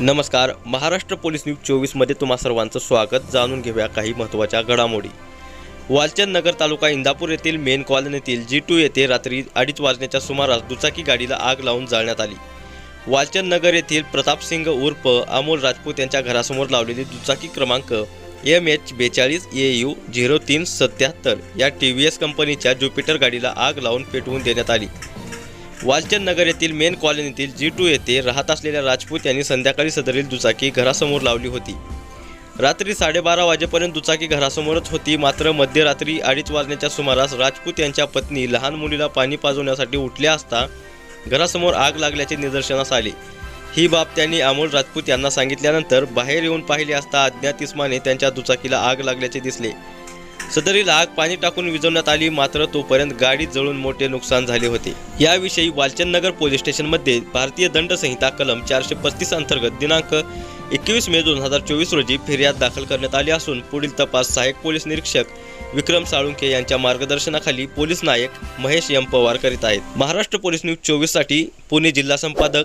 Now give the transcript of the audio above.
नमस्कार Maharashtra police news चोवीसमध्ये तुम्हा सर्वांचं स्वागत. जाणून घेऊया काही महत्त्वाच्या घडामोडी. वालचंद नगर तालुका इंदापूर येथील मेन कॉलनीतील जी टू येथे रात्री अडीच वाजण्याच्या सुमारास दुचाकी गाडीला आग लावून जाळण्यात आली. वालचंद नगर येथील प्रतापसिंग उर्फ अमोल राजपूत यांच्या घरासमोर लावलेली दुचाकी क्रमांक एम एच बेचाळीस ए यू झिरो तीन सत्याहत्तर या टी व्ही एस कंपनीच्या ज्युपिटर गाडीला आग लावून पेटवून देण्यात आली. वालचंद नगर येथील मेन कॉलनीतील जी टू येथे राहत असलेल्या राजपूत यांनी संध्याकाळी सदरील दुचाकी घरासमोर लावली होती. रात्री साडेबारा वाजेपर्यंत दुचाकी घरासमोरच होती मात्र मध्यरात्री अडीच वाजण्याच्या सुमारास राजपूत यांच्या पत्नी लहान मुलीला पाणी पाजवण्यासाठी उठल्या असता घरासमोर आग लागल्याचे निदर्शनास आले. ही बाब त्यांनी अमोल राजपूत यांना सांगितल्यानंतर बाहेर येऊन पाहिले असता अज्ञात इस्माने त्यांच्या दुचाकीला आग लागल्याचे दिसले. सदरील आग पाणी टाकून विझवण्यात आली मात्र तोपर्यंत गाडी जळून मोठे नुकसान झाले होते. याविषयी वालचंदनगर पोलीस स्टेशनमध्ये भारतीय दंड संहिता कलम चारशे पस्तीस अंतर्गत दिनांक एकवीस मे दोन हजार चोवीस रोजी फिर्याद दाखल करण्यात आली असून पुढील तपास सहाय्यक पोलीस निरीक्षक विक्रम साळुंके यांच्या मार्गदर्शनाखाली पोलीस नायक महेश एम पवार करीत आहेत. महाराष्ट्र पोलीस न्यूज चोवीससाठी पुणे जिल्हा संपादक